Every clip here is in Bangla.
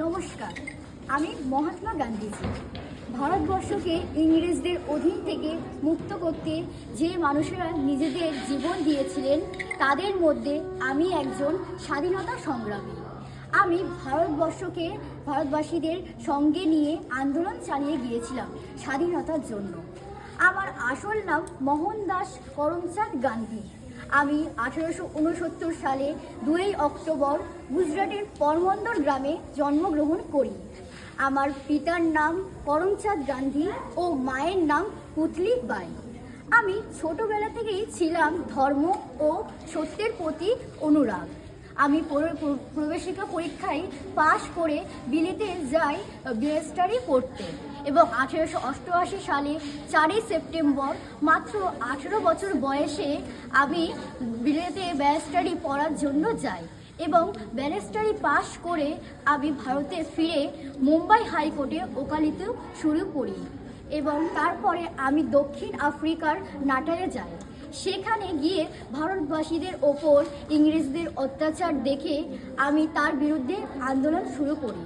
নমস্কার, আমি মহাত্মা গান্ধীজি। ভারতবর্ষকে ইংরেজদের অধীন থেকে মুক্ত করতে যে মানুষেরা নিজেদের জীবন দিয়েছিলেন, তাদের মধ্যে আমি একজন স্বাধীনতা সংগ্রামী। আমি ভারতবর্ষকে ভারতবাসীদের সঙ্গে নিয়ে আন্দোলন চালিয়ে গিয়েছিলাম স্বাধীনতার জন্য। আমার আসল নাম মোহনদাস করমচাঁদ গান্ধী। আমি আঠেরোশো উনসত্তর সালে দুই অক্টোবর গুজরাটের পরমন্দর গ্রামে জন্মগ্রহণ করি। আমার পিতার নাম করমচাঁদ গান্ধী ও মায়ের নাম পুতলি বাই। আমি ছোটবেলা থেকেই ছিলাম ধর্ম ও সত্যের প্রতি অনুরাগ। আমি প্র- প্র- প্রবেশিকা পরীক্ষায় পাশ করে বিলিতে যাই বিএসটারি পড়তে। এবং আঠেরোশো অষ্টআশি সালে চারই সেপ্টেম্বর, মাত্র আঠেরো বছর বয়সে আমি বিলেতে ব্যারিস্টারি পড়ার জন্য যাই। এবং ব্যারিস্টারি পাশ করে আমি ভারতে ফিরে মুম্বাই হাইকোর্টে ওকালিতে শুরু করি। এবং তারপরে আমি দক্ষিণ আফ্রিকার নাটালে যাই। সেখানে গিয়ে ভারতবাসীদের ওপর ইংরেজদের অত্যাচার দেখে আমি তার বিরুদ্ধে আন্দোলন শুরু করি।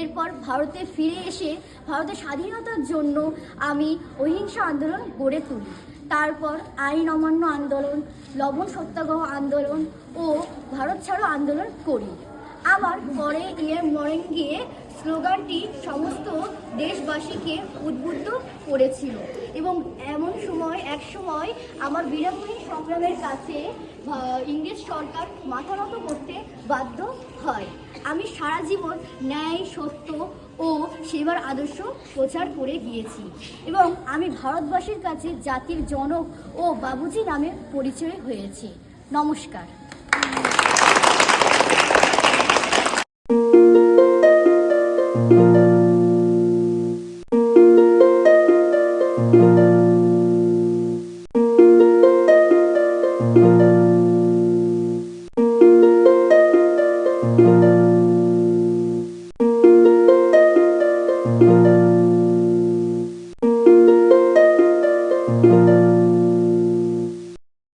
এরপর ভারতে ফিরে এসে ভারতের স্বাধীনতার জন্য আমি অহিংসা আন্দোলন গড়ে তুলি। তারপর আইন অমান্য আন্দোলন, লবণ সত্যাগ্রহ আন্দোলন ও ভারত ছাড়ো আন্দোলন করি। আমার পরে ইয়ে মরেঙ্গে স্লোগানটি সমস্ত দেশবাসীকে উদ্বুদ্ধ করেছিল। এবং এমন সময়, এক সময় আমার বীরাঙ্গনী সংগ্রামের কাছে ইংরেজ সরকার মাথা নত করতে বাধ্য হয়। আমি সারা জীবন ন্যায়, সত্য ও সেবার আদর্শ প্রচার করে গিয়েছি এবং আমি ভারতবাসীর কাছে জাতির জনক ও বাবুজি নামে পরিচয় হয়েছি। নমস্কার। you